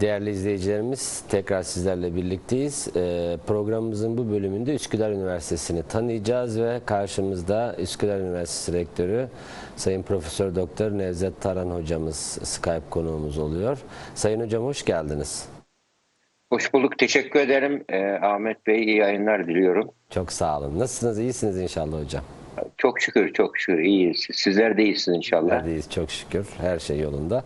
Değerli izleyicilerimiz tekrar sizlerle birlikteyiz. Ee, programımızın bu bölümünde Üsküdar Üniversitesi'ni tanıyacağız ve karşımızda Üsküdar Üniversitesi Rektörü Sayın Profesör Doktor Nevzat Taran hocamız Skype konuğumuz oluyor. Sayın hocam hoş geldiniz. Hoş bulduk. Teşekkür ederim. Ee, Ahmet Bey iyi yayınlar diliyorum. Çok sağ olun. Nasılsınız? İyisiniz inşallah hocam. Çok şükür, çok şükür. İyiyiz. Sizler de iyisiniz inşallah. Neredeyiz çok şükür. Her şey yolunda.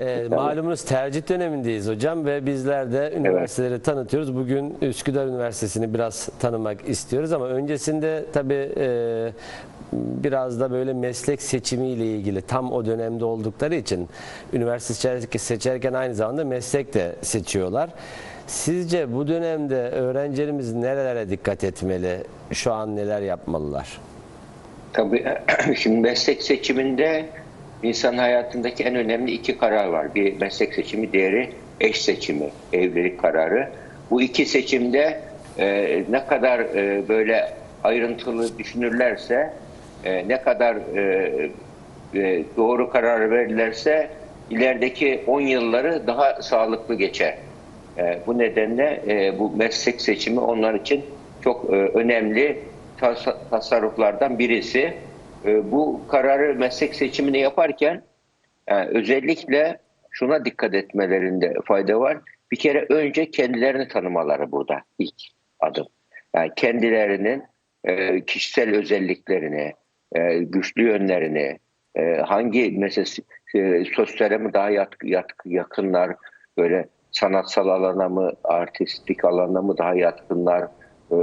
Ee, malumunuz tercih dönemindeyiz hocam ve bizler de üniversiteleri tanıtıyoruz. Bugün Üsküdar Üniversitesi'ni biraz tanımak istiyoruz ama öncesinde tabii e, biraz da böyle meslek seçimiyle ilgili tam o dönemde oldukları için üniversite seçerken aynı zamanda meslek de seçiyorlar. Sizce bu dönemde öğrencilerimiz nerelere dikkat etmeli? Şu an neler yapmalılar? Tabii şimdi meslek seçiminde insan hayatındaki en önemli iki karar var. Bir meslek seçimi, diğeri eş seçimi, evlilik kararı. Bu iki seçimde e, ne kadar e, böyle ayrıntılı düşünürlerse, e, ne kadar e, e, doğru karar verirlerse ilerideki 10 yılları daha sağlıklı geçer. E, bu nedenle e, bu meslek seçimi onlar için çok e, önemli tas- tasarruflardan birisi. E, bu kararı meslek seçimini yaparken yani özellikle şuna dikkat etmelerinde fayda var. Bir kere önce kendilerini tanımaları burada ilk adım. Yani kendilerinin e, kişisel özelliklerini, e, güçlü yönlerini, e, hangi mesela e, sosyale mi daha yat, yat, yakınlar, böyle sanatsal alana mı, artistik alana mı daha yatkınlar, e,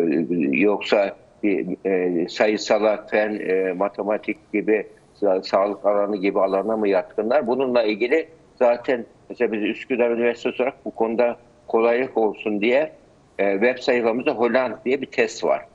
yoksa e, sayısala, fen, e, matematik gibi, sa- sağlık alanı gibi alana mı yatkınlar? Bununla ilgili zaten mesela biz Üsküdar Üniversitesi olarak bu konuda kolaylık olsun diye e, web sayfamızda Holland diye bir test var.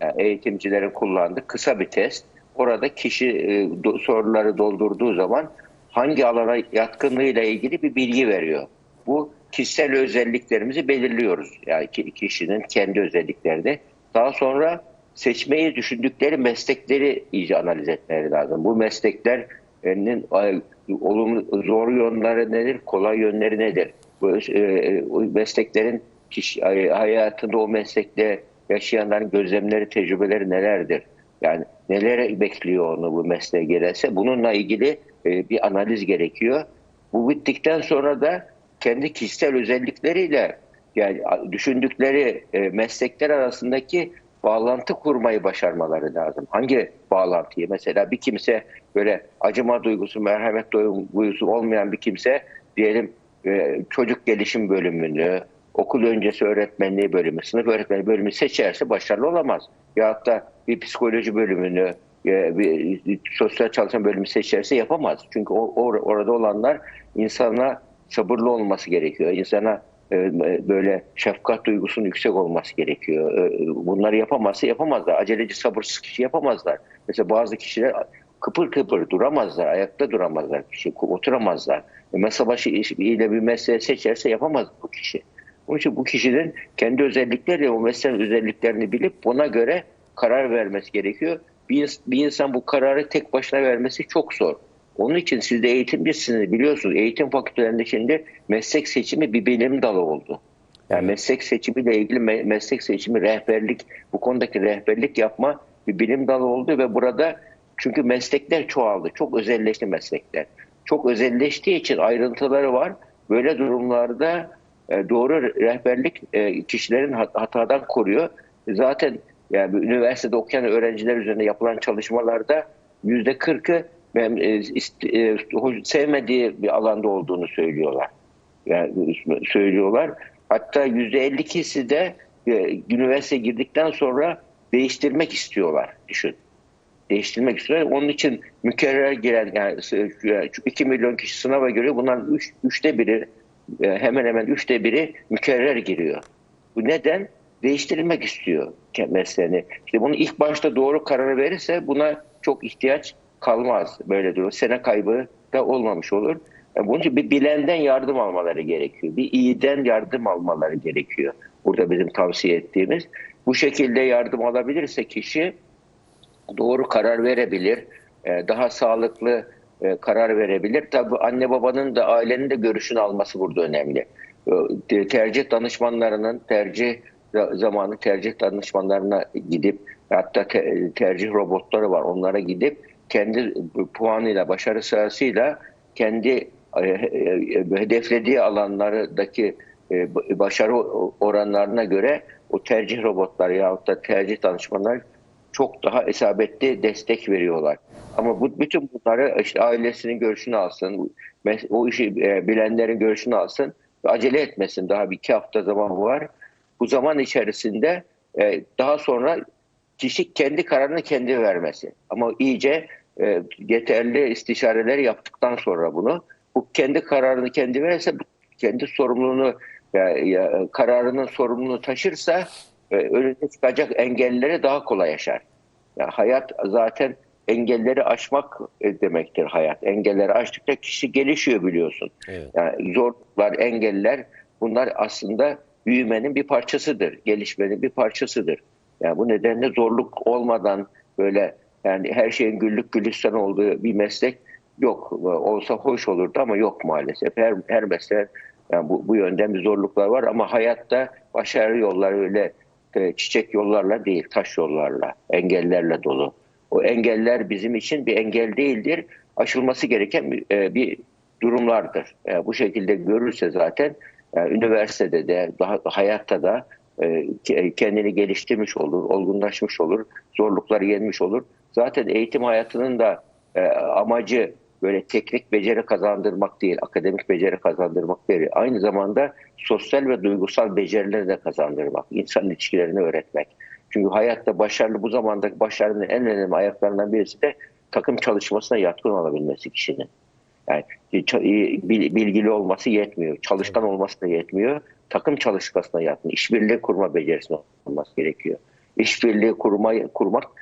Yani eğitimcilerin kullandığı kısa bir test. Orada kişi e, do- soruları doldurduğu zaman hangi alana yatkınlığıyla ilgili bir bilgi veriyor. Bu kişisel özelliklerimizi belirliyoruz. Yani ki- kişinin kendi özelliklerini. Daha sonra seçmeyi düşündükleri meslekleri iyice analiz etmeleri lazım. Bu mesleklerin ay, olumlu zor yönleri nedir, kolay yönleri nedir? Bu e, mesleklerin kişi, ay- hayatında o meslekte yaşayanların gözlemleri, tecrübeleri nelerdir? Yani nelere bekliyor onu bu mesleğe girerse? Bununla ilgili e, bir analiz gerekiyor. Bu bittikten sonra da kendi kişisel özellikleriyle yani düşündükleri e, meslekler arasındaki bağlantı kurmayı başarmaları lazım. Hangi bağlantıyı? Mesela bir kimse böyle acıma duygusu, merhamet duygusu olmayan bir kimse diyelim e, çocuk gelişim bölümünü, okul öncesi öğretmenliği bölümü, sınıf öğretmeni bölümü seçerse başarılı olamaz. Ya da bir psikoloji bölümünü, e, bir, sosyal çalışma bölümü seçerse yapamaz. Çünkü orada olanlar insana sabırlı olması gerekiyor. İnsana böyle şefkat duygusunun yüksek olması gerekiyor. E, Bunları yapamazsa yapamazlar. Aceleci sabırsız kişi yapamazlar. Mesela bazı kişiler kıpır kıpır duramazlar. Ayakta duramazlar kişi. Oturamazlar. E, Masa başı ile bir mesleği seçerse yapamaz bu kişi. Onun için bu kişinin kendi özellikleri o mesleğin özelliklerini bilip ona göre karar vermesi gerekiyor. Bir, bir insan bu kararı tek başına vermesi çok zor. Onun için siz de eğitimcisiniz biliyorsunuz. Eğitim fakültelerinde şimdi meslek seçimi bir bilim dalı oldu. Yani meslek seçimiyle ilgili me- meslek seçimi rehberlik, bu konudaki rehberlik yapma bir bilim dalı oldu ve burada çünkü meslekler çoğaldı. Çok özelleşti meslekler. Çok özelleştiği için ayrıntıları var. Böyle durumlarda e, doğru rehberlik e, kişilerin hat- hatadan koruyor. Zaten yani üniversitede okuyan öğrenciler üzerine yapılan çalışmalarda yüzde kırkı e, e, sevmediği bir alanda olduğunu söylüyorlar. Yani söylüyorlar. Hatta yüzde 52'si de e, üniversiteye girdikten sonra değiştirmek istiyorlar. Düşün. Değiştirmek istiyorlar. Onun için mükerrer giren yani 2 milyon kişi sınava giriyor. Bunların üç, üçte biri hemen hemen üçte biri mükerrer giriyor. Bu neden? Değiştirilmek istiyor mesleğini. İşte bunu ilk başta doğru kararı verirse buna çok ihtiyaç kalmaz. Böyle durum. Sene kaybı da olmamış olur. Yani bunun için bir bilenden yardım almaları gerekiyor. Bir iyiden yardım almaları gerekiyor. Burada bizim tavsiye ettiğimiz. Bu şekilde yardım alabilirse kişi doğru karar verebilir. Ee, Daha sağlıklı e, karar verebilir. Tabii anne babanın da ailenin de görüşünü alması burada önemli. E, tercih danışmanlarının tercih zamanı tercih danışmanlarına gidip hatta te- tercih robotları var onlara gidip kendi puanıyla başarı sırasıyla kendi e, e, hedeflediği alanlardaki e, başarı oranlarına göre o tercih robotları yahut da tercih danışmanlar çok daha isabetli destek veriyorlar. Ama bu bütün bunları işte ailesinin görüşünü alsın, o işi e, bilenlerin görüşünü alsın ve acele etmesin. Daha bir iki hafta zaman var. Bu zaman içerisinde e, daha sonra kişi kendi kararını kendi vermesi. Ama iyice e, yeterli istişareler yaptıktan sonra bunu bu kendi kararını kendi verirse kendi sorumluluğunu ya, ya, kararının sorumluluğunu taşırsa e, önüne çıkacak engelleri daha kolay yaşar. Ya, hayat zaten engelleri aşmak e, demektir hayat. Engelleri aştıkça kişi gelişiyor biliyorsun. Evet. Yani zorluklar, engeller bunlar aslında büyümenin bir parçasıdır. Gelişmenin bir parçasıdır. Yani bu nedenle zorluk olmadan böyle yani her şeyin güllük gülistan olduğu bir meslek yok. Olsa hoş olurdu ama yok maalesef. Her, her meslek yani bu, bu yönden bir zorluklar var ama hayatta başarı yolları öyle e, çiçek yollarla değil, taş yollarla, engellerle dolu. O engeller bizim için bir engel değildir. Aşılması gereken bir, e, durumlardır. E, bu şekilde görürse zaten e, üniversitede de, daha hayatta da e, kendini geliştirmiş olur, olgunlaşmış olur, zorlukları yenmiş olur. Zaten eğitim hayatının da e, amacı böyle teknik beceri kazandırmak değil, akademik beceri kazandırmak değil. Aynı zamanda sosyal ve duygusal becerileri de kazandırmak, insan ilişkilerini öğretmek. Çünkü hayatta başarılı bu zamandaki başarının en önemli ayaklarından birisi de takım çalışmasına yatkın olabilmesi kişinin. Yani bilgili olması yetmiyor, çalışkan olması da yetmiyor. Takım çalışmasına yatkın, işbirliği kurma becerisine olması gerekiyor. İşbirliği kurma, kurmak e,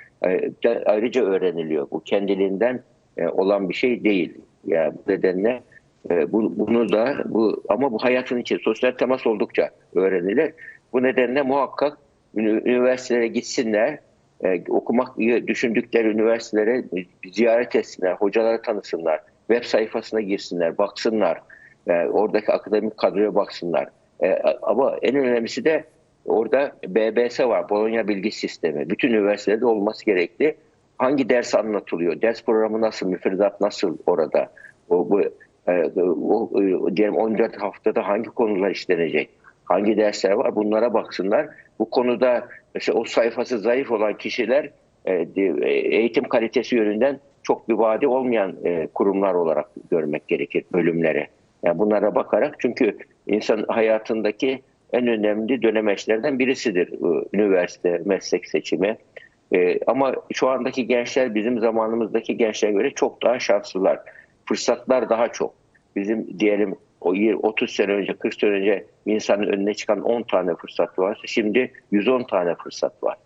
ayrıca öğreniliyor. Bu kendiliğinden e, olan bir şey değil. Yani bu nedenle e, bu, bunu da bu ama bu hayatın içi sosyal temas oldukça öğrenilir. Bu nedenle muhakkak üniversitelere gitsinler, e, okumak düşündükleri üniversitelere ziyaret etsinler, hocaları tanısınlar, web sayfasına girsinler, baksınlar, e, oradaki akademik kadroya baksınlar. E, ama en önemlisi de orada BBS var, Bologna Bilgi Sistemi. Bütün üniversitelerde olması gerekli. Hangi ders anlatılıyor, ders programı nasıl, müfredat nasıl orada? O, bu, e, o, diyelim 14 haftada hangi konular işlenecek? Hangi dersler var? Bunlara baksınlar. Bu konuda mesela o sayfası zayıf olan kişiler e, eğitim kalitesi yönünden çok bir vadi olmayan e, kurumlar olarak görmek gerekir bölümlere. Yani bunlara bakarak çünkü insan hayatındaki en önemli dönemeçlerden birisidir üniversite, meslek seçimi. E, ama şu andaki gençler bizim zamanımızdaki gençlere göre çok daha şanslılar. Fırsatlar daha çok. Bizim diyelim o 30 sene önce, 40 sene önce insanın önüne çıkan 10 tane fırsat varsa şimdi 110 tane fırsat var.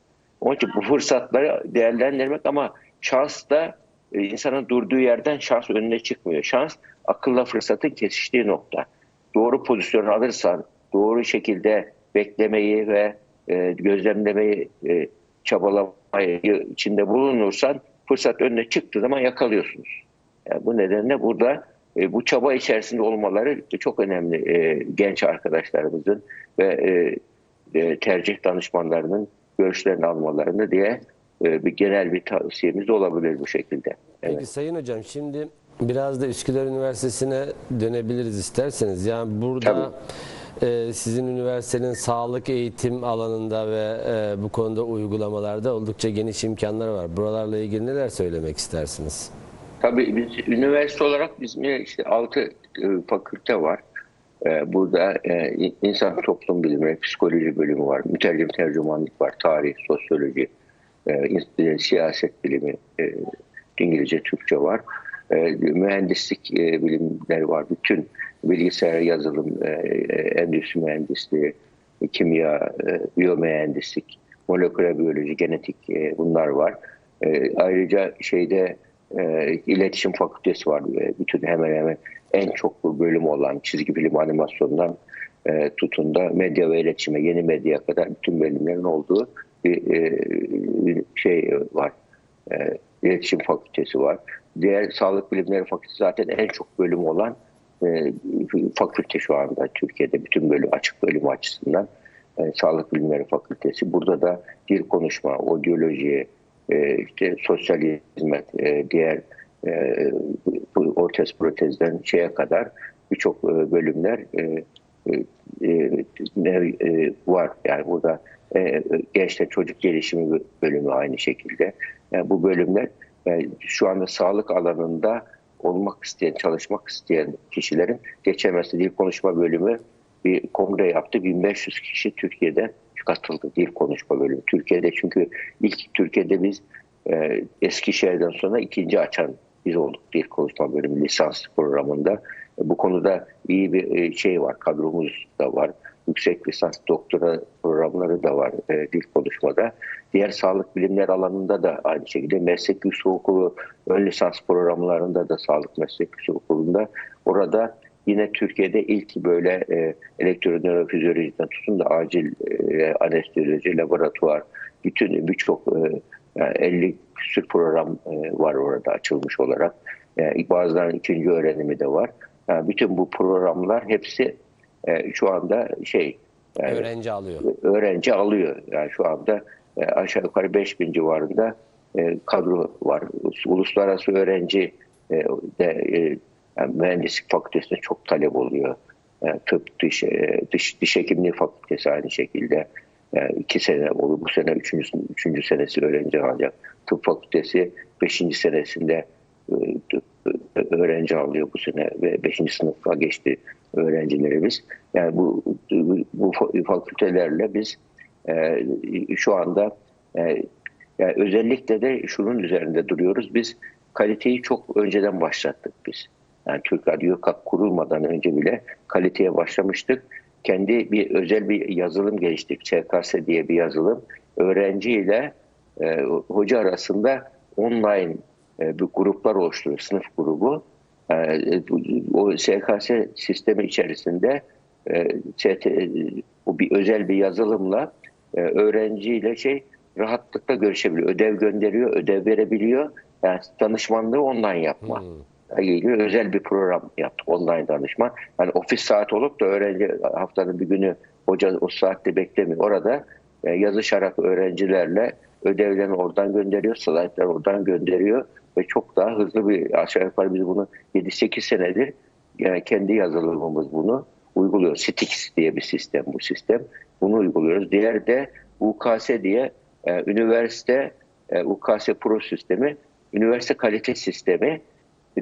Onun için bu fırsatları değerlendirmek ama şans da e, insanın durduğu yerden şans önüne çıkmıyor. Şans akılla fırsatın kesiştiği nokta. Doğru pozisyon alırsan, doğru şekilde beklemeyi ve e, gözlemlemeyi, e, çabalamayı içinde bulunursan fırsat önüne çıktığı zaman yakalıyorsunuz. Yani bu nedenle burada e, bu çaba içerisinde olmaları çok önemli e, genç arkadaşlarımızın ve e, e, tercih danışmanlarının görüşlerini almalarını diye e, bir genel bir tavsiyemiz de olabilir bu şekilde. Evet. Peki Sayın Hocam şimdi biraz da Üsküdar Üniversitesi'ne dönebiliriz isterseniz. Yani burada e, sizin üniversitenin sağlık eğitim alanında ve e, bu konuda uygulamalarda oldukça geniş imkanlar var. Buralarla ilgili neler söylemek istersiniz? Tabii biz üniversite olarak bizim işte altı e, fakülte var. E, burada insan toplum bilimi, psikoloji bölümü var, mütercim tercümanlık var, tarih, sosyoloji, siyaset bilimi, İngilizce, Türkçe var. Mühendislik bilimleri var. Bütün bilgisayar yazılım, e, e endüstri mühendisliği, kimya, e, biyomühendislik, moleküler biyoloji, genetik e, bunlar var. Ayrıca şeyde iletişim fakültesi var. Bütün hemen hemen en çok bölüm olan çizgi film animasyondan e, tutun da medya ve iletişime, yeni medya kadar bütün bölümlerin olduğu bir şey var. E, iletişim fakültesi var. diğer sağlık bilimleri fakültesi zaten en çok bölüm olan e, fakülte şu anda Türkiye'de bütün bölüm açık bölüm açısından e, sağlık bilimleri fakültesi. Burada da dil konuşma, audioloji, e, işte sosyal hizmet, diğer ortez protezden şeye kadar birçok bölümler var. Yani burada e, gençler çocuk gelişimi bölümü aynı şekilde. Yani bu bölümler şu anda sağlık alanında olmak isteyen, çalışmak isteyen kişilerin geçemezse dil konuşma bölümü bir kongre yaptı. 1500 kişi Türkiye'den katıldı dil konuşma bölümü. Türkiye'de çünkü ilk Türkiye'de biz e, Eskişehir'den sonra ikinci açan biz olduk dil konuşma bölümü lisans programında. E, bu konuda iyi bir e, şey var, kadromuz da var. Yüksek lisans doktora programları da var e, dil konuşmada. Diğer sağlık bilimler alanında da aynı şekilde meslek yüksekokulu ön lisans programlarında da sağlık meslek yüksekokulunda orada yine Türkiye'de ilk böyle e, elektronörofizyolojiden tutun da acil e, anestezoloji, laboratuvar, bütün birçok e, yani 50 küsur program e, var orada açılmış olarak. Yani bazılarının ikinci öğrenimi de var. Yani bütün bu programlar hepsi e, şu anda şey yani Öğrenci alıyor. öğrenci alıyor. Yani şu anda e, aşağı yukarı 5000 civarında e, kadro var. Uluslararası öğrenci e, de e, yani mühendislik fakültesinde çok talep oluyor. E, tıp, diş, e, dış, diş hekimliği fakültesi aynı şekilde. E, iki sene oldu. Bu sene üçüncü, üçüncü senesi öğrenci alacak. Tıp fakültesi beşinci senesinde e, öğrenci alıyor bu sene ve 5. sınıfa geçti öğrencilerimiz. Yani bu bu fakültelerle biz e, şu anda e, yani özellikle de şunun üzerinde duruyoruz. Biz kaliteyi çok önceden başlattık biz. Yani Türk Radyo Gökhan kurulmadan önce bile kaliteye başlamıştık. Kendi bir özel bir yazılım geliştirdik. ÇKS diye bir yazılım. Öğrenciyle e, hoca arasında online e, bir gruplar oluşturuyor. Sınıf grubu. E, o SKS sistemi içerisinde e, bu bir özel bir yazılımla e, öğrenciyle şey rahatlıkla görüşebiliyor. Ödev gönderiyor, ödev verebiliyor. Yani danışmanlığı online yapma. Hmm. ilgili özel bir program yaptık. Online danışma. Yani ofis saat olup da öğrenci haftanın bir günü hoca o saatte beklemiyor. Orada e, yazışarak öğrencilerle ödevlerini oradan gönderiyor, slaytları oradan gönderiyor ve çok daha hızlı bir aşağı yukarı biz bunu 7-8 senedir yani kendi yazılımımız bunu uyguluyor. Stix diye bir sistem bu sistem. Bunu uyguluyoruz. Diğer de UKS diye e, üniversite e, UKS Pro sistemi, üniversite kalite sistemi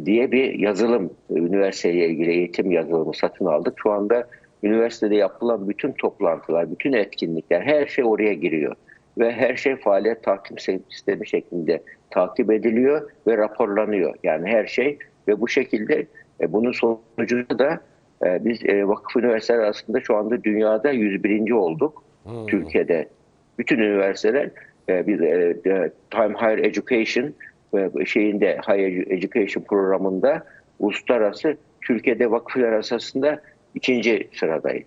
diye bir yazılım, üniversiteye ilgili eğitim yazılımı satın aldık. Şu anda üniversitede yapılan bütün toplantılar, bütün etkinlikler, her şey oraya giriyor. Ve her şey faaliyet takip sistemi şeklinde takip ediliyor ve raporlanıyor. Yani her şey ve bu şekilde e, bunun sonucunda da e, biz e, vakıf üniversiteler arasında şu anda dünyada 101. olduk. Hmm. Türkiye'de bütün üniversiteler e, biz e, e, Time Higher Education ve şeyinde Higher Education programında uluslararası Türkiye'de vakıflar arasında ikinci sıradayız.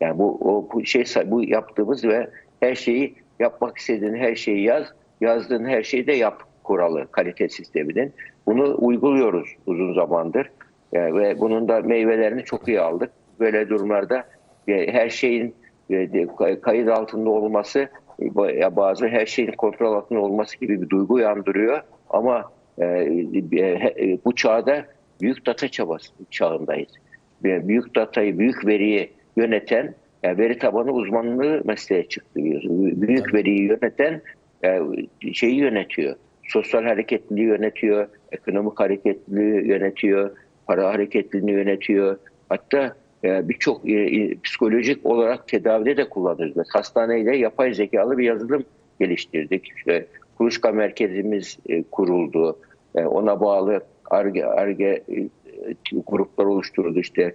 Yani bu o bu şey bu yaptığımız ve her şeyi yapmak istediğin her şeyi yaz, yazdığın her şeyi de yap kuralı kalite sisteminin. Bunu uyguluyoruz uzun zamandır. Yani ve bunun da meyvelerini çok iyi aldık. Böyle durumlarda e, her şeyin e, kayıt altında olması bazı her şeyin kontrol altında olması gibi bir duygu uyandırıyor. Ama e, e, bu çağda büyük data çabası çağındayız. E, büyük datayı, büyük veriyi yöneten, yani veri tabanı uzmanlığı mesleğe çıktı. Büyük veriyi yöneten e, şeyi yönetiyor. Sosyal hareketliliği yönetiyor, ekonomik hareketliliği yönetiyor, para hareketliliğini yönetiyor. Hatta e, birçok e, psikolojik olarak tedavide de kullanıyoruz. Mesela hastaneyle yapay zekalı bir yazılım geliştirdik. İşte kuluçka merkezimiz kuruldu. Ona bağlı ARGE, ARGE gruplar oluşturuldu. İşte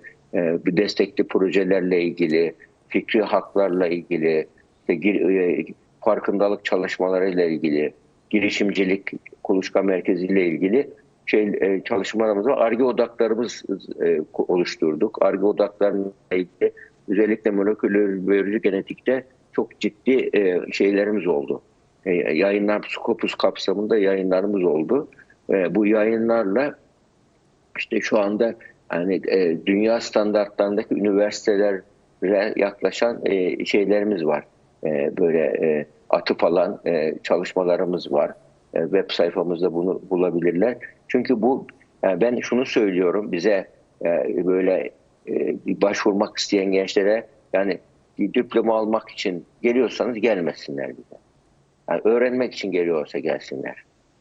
destekli projelerle ilgili, fikri haklarla ilgili, işte, gir, e, farkındalık çalışmalarıyla ilgili, girişimcilik kuluçka merkeziyle ilgili şey e, çalışmalarımız var. Arge odaklarımız e, oluşturduk. Arge odaklarıyla ilgili özellikle moleküler biyoloji genetikte çok ciddi e, şeylerimiz oldu. E, yayınlar Scopus kapsamında yayınlarımız oldu. e, bu yayınlarla işte şu anda e, dünya standartlarındaki üniversitelere yaklaşan e, şeylerimiz var. E, böyle e, atıp alan e, çalışmalarımız var. Web sayfamızda bunu bulabilirler. Çünkü bu yani ben şunu söylüyorum bize böyle başvurmak isteyen gençlere yani diploma almak için geliyorsanız gelmesinler bize. Yani öğrenmek için geliyorsa gelsinler.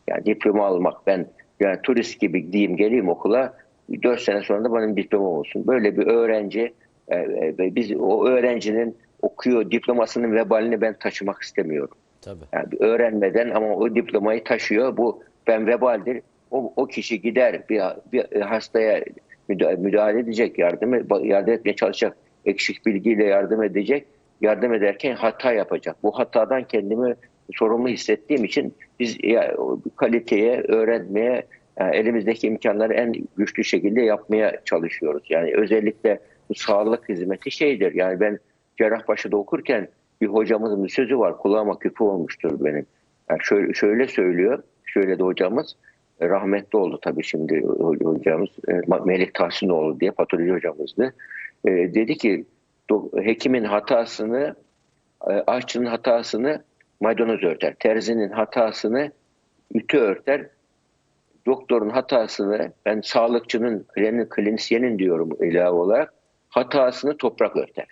Yani diploma almak ben yani turist gibi gideyim geleyim okula 4 sene sonra da benim diplomam olsun. Böyle bir öğrenci e, e, biz o öğrencinin okuyor diplomasının vebalini ben taşımak istemiyorum. Tabii. Yani öğrenmeden ama o diplomayı taşıyor. Bu ben vebaldir. O, o kişi gider bir, bir hastaya müda- müdahale edecek, yardım e, yardım etmeye çalışacak, eksik bilgiyle yardım edecek. Yardım ederken hata yapacak. Bu hatadan kendimi sorumlu hissettiğim için biz ya, kaliteye, öğrenmeye, yani elimizdeki imkanları en güçlü şekilde yapmaya çalışıyoruz. Yani özellikle sağlık hizmeti şeydir. Yani ben Cerrahpaşa'da okurken bir hocamızın bir sözü var. Kulağıma küpü olmuştur benim. Yani şöyle, şöyle söylüyor. Şöyle de hocamız e, rahmetli oldu tabii şimdi ho- hocamız e, Melik Tahsinoğlu diye patoloji hocamızdı. E, dedi ki hekimin hatasını aşçının hatasını maydanoz örter. Terzinin hatasını ütü örter. Doktorun hatasını ben sağlıkçının, klinisyenin diyorum ilave olarak hatasını toprak örter.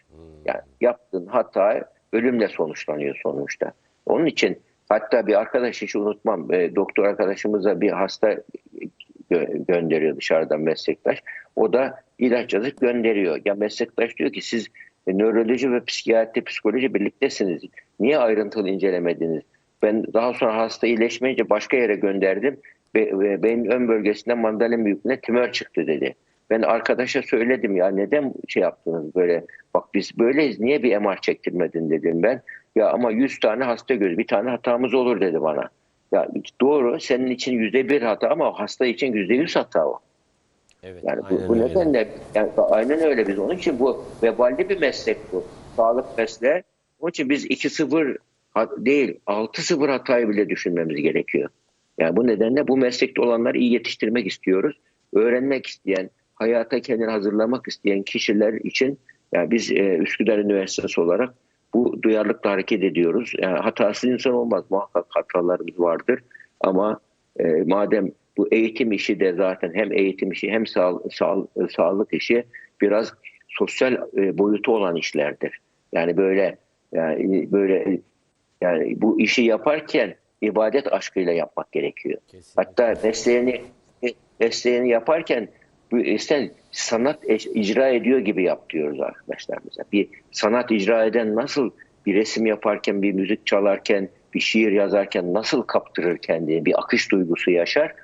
Yani yaptığın hata ölümle sonuçlanıyor sonuçta. Onun için hatta bir arkadaş hiç unutmam e, doktor arkadaşımıza bir hasta gö- gönderiyor dışarıdan meslektaş. O da ilaç yazıp gönderiyor. Ya meslektaş diyor ki siz e, nöroloji ve psikiyatri, psikoloji birliktesiniz. Niye ayrıntılı incelemediniz? Ben daha sonra hasta iyileşmeyince başka yere gönderdim. Ve, ve beyin ön bölgesinden mandalin büyüklüğünde tümör çıktı dedi. Ben arkadaşa söyledim ya neden şey yaptınız böyle bak biz böyleyiz niye bir MR çektirmedin dedim ben. Ya ama 100 tane hasta göz bir tane hatamız olur dedi bana. Ya doğru senin için yüzde bir hata ama hasta için yüzde yüz hata o. Evet. Yani bu, bu öyle. nedenle yani aynen öyle biz. Onun için bu veballi bir meslek bu. Sağlık mesleği. Onun için biz 2-0 hat- değil 6-0 hatayı bile düşünmemiz gerekiyor. Yani bu nedenle bu meslekte olanları iyi yetiştirmek istiyoruz. Öğrenmek isteyen, hayata kendini hazırlamak isteyen kişiler için yani biz e, Üsküdar Üniversitesi olarak bu duyarlılıkla hareket ediyoruz. Yani hatasız insan olmaz. Muhakkak hatalarımız vardır. Ama e, madem bu eğitim işi de zaten hem eğitim işi hem sağ, sağ- sağlık işi biraz sosyal e, boyutu olan işlerdir. Yani böyle yani böyle yani bu işi yaparken ibadet aşkıyla yapmak gerekiyor. Kesinlikle. Hatta mesleğini mesleğini yaparken sen sanat icra ediyor gibi yap diyoruz arkadaşlarımıza. Bir sanat icra eden nasıl bir resim yaparken, bir müzik çalarken, bir şiir yazarken nasıl kaptırır kendini, bir akış duygusu yaşar.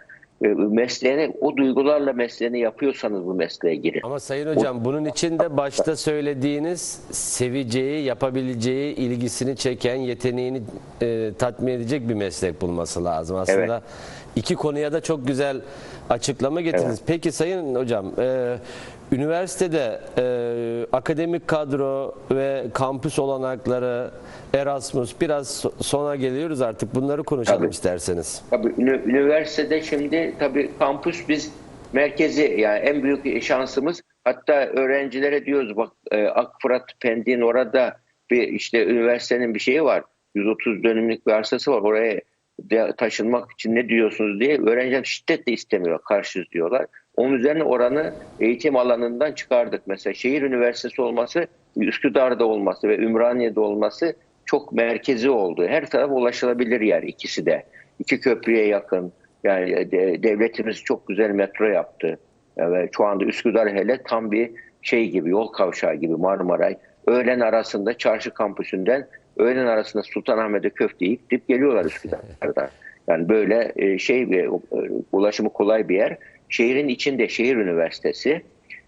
E, Mesleğini, o duygularla mesleğini yapıyorsanız bu mesleğe girin. Ama Sayın Hocam bunun için de başta söylediğiniz seveceği, yapabileceği, ilgisini çeken, yeteneğini e, tatmin edecek bir meslek bulması lazım. Aslında iki konuya da çok güzel açıklama getirdiniz. Peki Sayın Hocam, e, üniversitede e, akademik kadro ve kampüs olanakları, Erasmus biraz so- sona geliyoruz artık. Bunları konuşalım Tabii. isterseniz. Tabii üniversitede şimdi tabii kampüs biz merkezi yani en büyük şansımız hatta öğrencilere diyoruz bak e, Akfırat Pendik'in orada bir işte üniversitenin bir şeyi var. 130 dönümlük bir arsası var. Oraya taşınmak için ne diyorsunuz diye öğrenciler şiddetle istemiyor. Karşıyız diyorlar. Onun üzerine oranı eğitim alanından çıkardık. Mesela şehir üniversitesi olması, Üsküdar'da olması ve Ümraniye'de olması çok merkezi oldu. Her taraf ulaşılabilir yer ikisi de. İki köprüye yakın. Yani de- devletimiz çok güzel metro yaptı. Ve şu anda Üsküdar hele tam bir şey gibi, yol kavşağı gibi Marmaray. Öğlen arasında çarşı kampüsünden öğlen arasında Sultanahmet'e köfte yiyip gidip geliyorlar Üsküdar'da. Yani böyle e, şey ve e, ulaşımı kolay bir yer. Şehrin içinde şehir üniversitesi.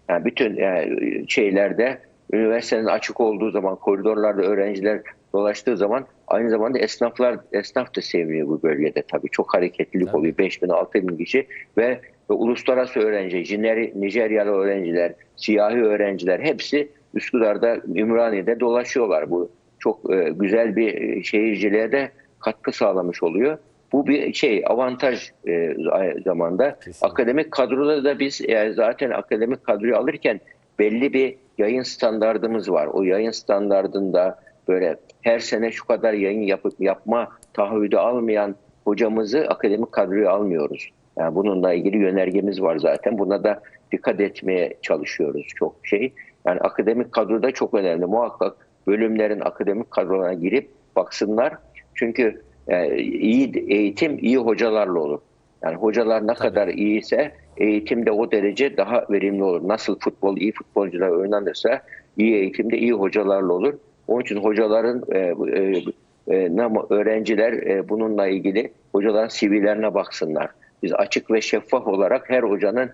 Yani bütün yani şeylerde üniversitenin açık olduğu zaman koridorlarda öğrenciler dolaştığı zaman aynı zamanda esnaflar esnaf da seviniyor bu bölgede tabii. Çok hareketlilik Tabii. oluyor. 5000 6000 kişi ve, ve uluslararası öğrenci, Nijer- Nijeryalı öğrenciler, siyahi öğrenciler hepsi Üsküdar'da, Ümraniye'de dolaşıyorlar. Bu çok e, güzel bir e, şehirciliğe de katkı sağlamış oluyor. Bu bir şey avantaj e, zamanda. Kesinlikle. Akademik kadroda da biz yani zaten akademik kadroyu alırken belli bir yayın standardımız var. O yayın standardında böyle her sene şu kadar yayın yapıp yapma taahhüdü almayan hocamızı akademik kadroya almıyoruz. Yani bununla ilgili yönergemiz var zaten. Buna da dikkat etmeye çalışıyoruz çok şey. Yani akademik kadroda çok önemli. Muhakkak bölümlerin akademik kadrolarına girip baksınlar. Çünkü e, iyi eğitim iyi hocalarla olur. Yani hocalar ne kadar iyiyse eğitim de o derece daha verimli olur. Nasıl futbol iyi futbolcular oynanırsa iyi eğitimde iyi hocalarla olur. Onun için hocaların e, e, e, öğrenciler e, bununla ilgili hocaların CV'lerine baksınlar. Biz açık ve şeffaf olarak her hocanın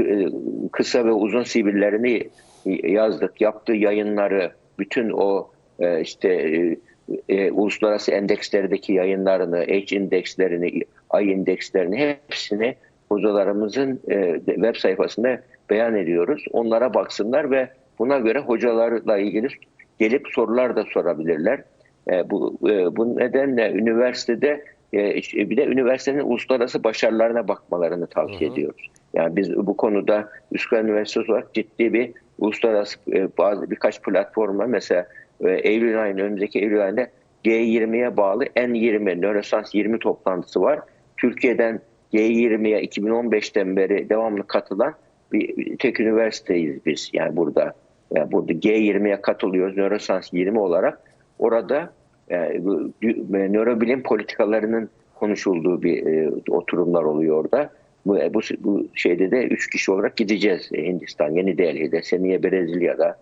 e, kısa ve uzun CV'lerini yazdık. Yaptığı yayınları, bütün o işte e, e, uluslararası endekslerdeki yayınlarını, H indekslerini, I indekslerini hepsini hocalarımızın e, web sayfasında beyan ediyoruz. Onlara baksınlar ve buna göre hocalarla ilgili gelip sorular da sorabilirler. E, bu, e, bu nedenle üniversitede e, işte bir de üniversitenin uluslararası başarılarına bakmalarını tavsiye ediyoruz. Yani biz bu konuda Üsküdar Üniversitesi olarak ciddi bir uluslararası e, bazı birkaç platformla mesela e, Eylül ayının önümüzdeki Eylül ayında G20'ye bağlı N20 Nörosans 20 toplantısı var. Türkiye'den G20'ye 2015'ten beri devamlı katılan bir, tek üniversiteyiz biz yani burada. Yani burada G20'ye katılıyoruz Nörosans 20 olarak. Orada e, bu, dü- nörobilim politikalarının konuşulduğu bir e, oturumlar oluyor orada. Bu, bu, bu şeyde de üç kişi olarak gideceğiz e, Hindistan, Yeni Delhi'de, seneye Brezilya'da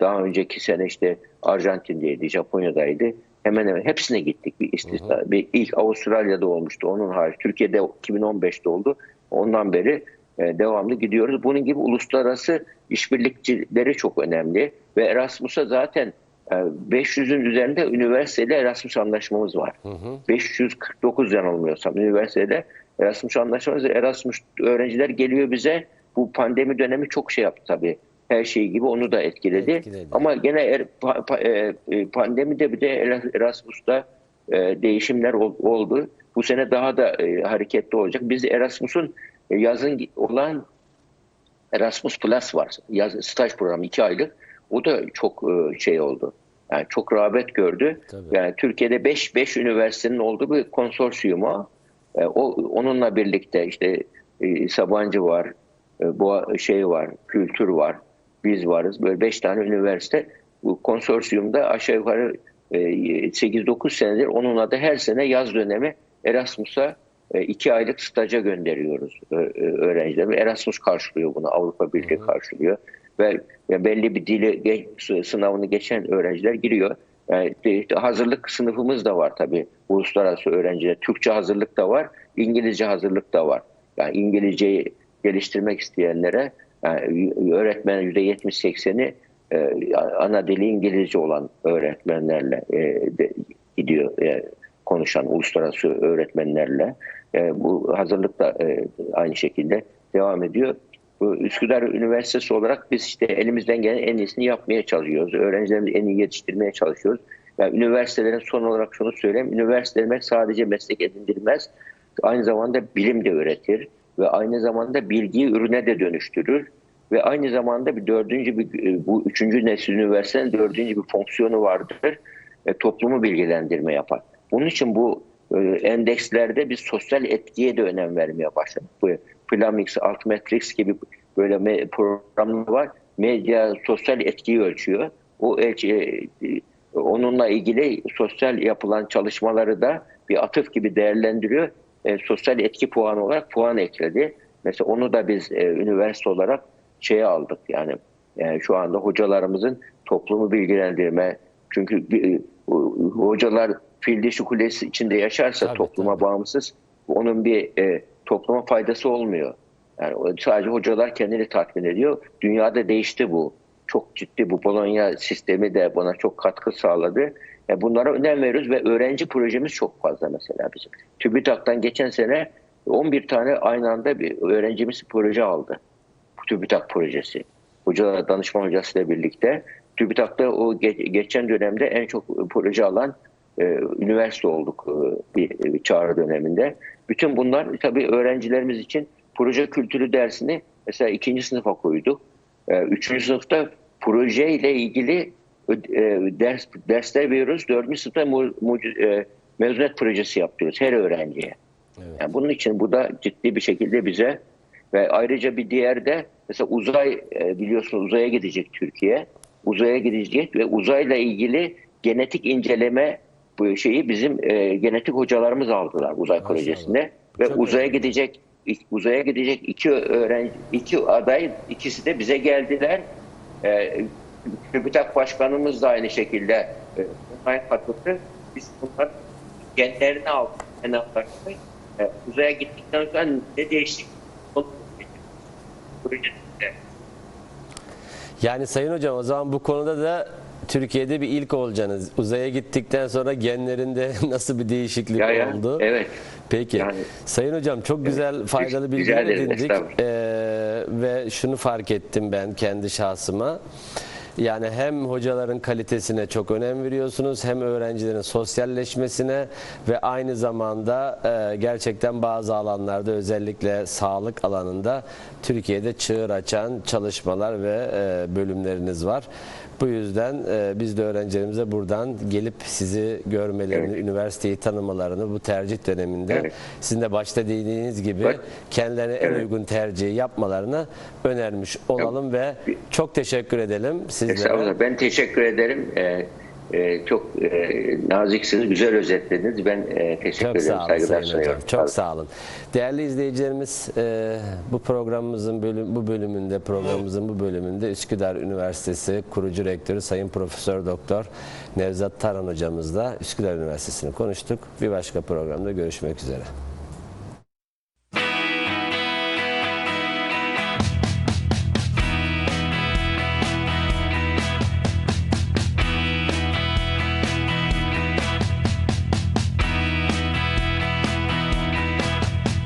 daha önceki sene işte Arjantin'deydi, Japonya'daydı. Hemen hemen hepsine gittik bir istisna. Bir ilk Avustralya'da olmuştu onun hariç. Türkiye'de 2015'te oldu. Ondan beri e, devamlı gidiyoruz. Bunun gibi uluslararası işbirlikçileri çok önemli ve Erasmus'a zaten e, 500'ün üzerinde üniversiteyle Erasmus anlaşmamız var. 549 yanılmıyorsam üniversitede Erasmus anlaşmamız. Erasmus öğrenciler geliyor bize. Bu pandemi dönemi çok şey yaptı tabii. Her şey gibi onu da etkiledi. Etkiledi. Ama gene er, pa- pa- e, e, pandemide bir de Erasmus'ta e, değişimler ol- oldu. Bu sene daha da e, hareketli olacak. Biz Erasmus'un e, yazın olan Erasmus Plus var. Yaz, staj programı iki aylık. O da çok e, şey oldu. Yani çok rağbet gördü. Tabii. Yani Türkiye'de 5 5 üniversitenin olduğu bir konsorsiyum o. E, o onunla birlikte işte e, Sabancı var, e, bu şey var, kültür var, biz varız. Böyle 5 tane üniversite bu konsorsiyumda aşağı yukarı e, 8-9 senedir onunla da her sene yaz dönemi Erasmus'a 2 aylık staja gönderiyoruz e, e, öğrencileri. Erasmus karşılıyor bunu, Avrupa Birliği karşılıyor. Ve belli bir dili sınavını geçen öğrenciler giriyor. Yani hazırlık sınıfımız da var tabii uluslararası öğrenciler. Türkçe hazırlık da var, İngilizce hazırlık da var. Yani İngilizceyi geliştirmek isteyenlere yani öğretmen %70-80'i e, ana dili İngilizce olan öğretmenlerle e, de, gidiyor e, konuşan uluslararası öğretmenlerle. E, bu hazırlık da e, aynı şekilde devam ediyor. Üsküdar Üniversitesi olarak biz işte elimizden gelen en iyisini yapmaya çalışıyoruz. Öğrencilerimizi en iyi yetiştirmeye çalışıyoruz. Yani üniversitelerin son olarak şunu söyleyeyim. Üniversiteler sadece meslek edindirmez. Aynı zamanda bilim de öğretir ve aynı zamanda bilgiyi ürüne de dönüştürür. Ve aynı zamanda bir dördüncü bir, bu üçüncü nesil üniversitenin dördüncü bir fonksiyonu vardır. E, toplumu bilgilendirme yapar. Bunun için bu e, endekslerde biz sosyal etkiye de önem vermeye başladık. Bu Flamix, Altmetrix gibi böyle programlar var. Medya sosyal etkiyi ölçüyor. O e, onunla ilgili sosyal yapılan çalışmaları da bir atıf gibi değerlendiriyor. E, sosyal etki puanı olarak puan ekledi. Mesela onu da biz e, üniversite olarak şeye aldık yani, yani şu anda hocalarımızın toplumu bilgilendirme çünkü e, hocalar fil dişi kulesi içinde yaşarsa Tabii, topluma tabii. bağımsız onun bir e, topluma faydası olmuyor. Yani sadece hocalar kendini tatmin ediyor. Dünyada değişti bu. Çok ciddi bu Bologna sistemi de buna çok katkı sağladı. Yani bunlara önem veriyoruz ve öğrenci projemiz çok fazla mesela bizim. TÜBİTAK'tan geçen sene 11 tane aynı anda bir öğrencimiz proje aldı. TÜBİTAK projesi. Hocalar, danışman hocasıyla birlikte. TÜBİTAK'ta o ge- geçen dönemde en çok proje alan e, üniversite olduk e, bir, bir çağrı döneminde. Bütün bunlar tabii öğrencilerimiz için proje kültürü dersini mesela ikinci sınıfa koyduk. E, üçüncü sınıfta proje ile ilgili e, ders dersler veriyoruz. Dördüncü sınıfta mu, mu, e, mezuniyet projesi yapıyoruz her öğrenciye. Yani bunun için bu da ciddi bir şekilde bize ve ayrıca bir diğer de mesela uzay e, biliyorsunuz uzaya gidecek Türkiye. Uzaya gidecek ve uzayla ilgili genetik inceleme bu şeyi bizim e, genetik hocalarımız aldılar uzay projesinde ve Çok uzaya önemli. gidecek uzaya gidecek iki öğrenci iki aday ikisi de bize geldiler. E, TÜBİTAK Başkanımız da aynı şekilde e, onlara katıldı. Biz bunlar genlerini aldık. En aldık. E, uzaya gittikten sonra ne projesinde. Yani Sayın Hocam o zaman bu konuda da Türkiye'de bir ilk olacaksınız. Uzaya gittikten sonra genlerinde nasıl bir değişiklik Ya ya, oldu? evet. Peki. Yani- Sayın Hocam çok güzel faydalı bilgiler edindik. Ee, ve şunu fark ettim ben kendi şahsıma. Yani hem hocaların kalitesine çok önem veriyorsunuz hem öğrencilerin sosyalleşmesine ve aynı zamanda e, gerçekten bazı alanlarda özellikle sağlık alanında Türkiye'de çığır açan çalışmalar ve e, bölümleriniz var. Bu yüzden e, biz de öğrencilerimize buradan gelip sizi görmelerini, üniversiteyi tanımalarını bu tercih döneminde Evet. sizin de başta dediğiniz gibi Bak- kendilerine en Evet. uygun tercihi yapmalarını önermiş olalım ve çok teşekkür edelim sizlere. Ben teşekkür ederim. E, e, çok e, naziksiniz, güzel özetlediniz. Ben e, teşekkür Çok ederim. Saygılar sunuyorum. Çok sağ olun. Değerli izleyicilerimiz e, bu programımızın bölüm, bu bölümünde programımızın bu bölümünde Üsküdar Üniversitesi kurucu rektörü Sayın Profesör Doktor Nevzat Taran hocamızla Üsküdar Üniversitesi'ni konuştuk. Bir başka programda görüşmek üzere.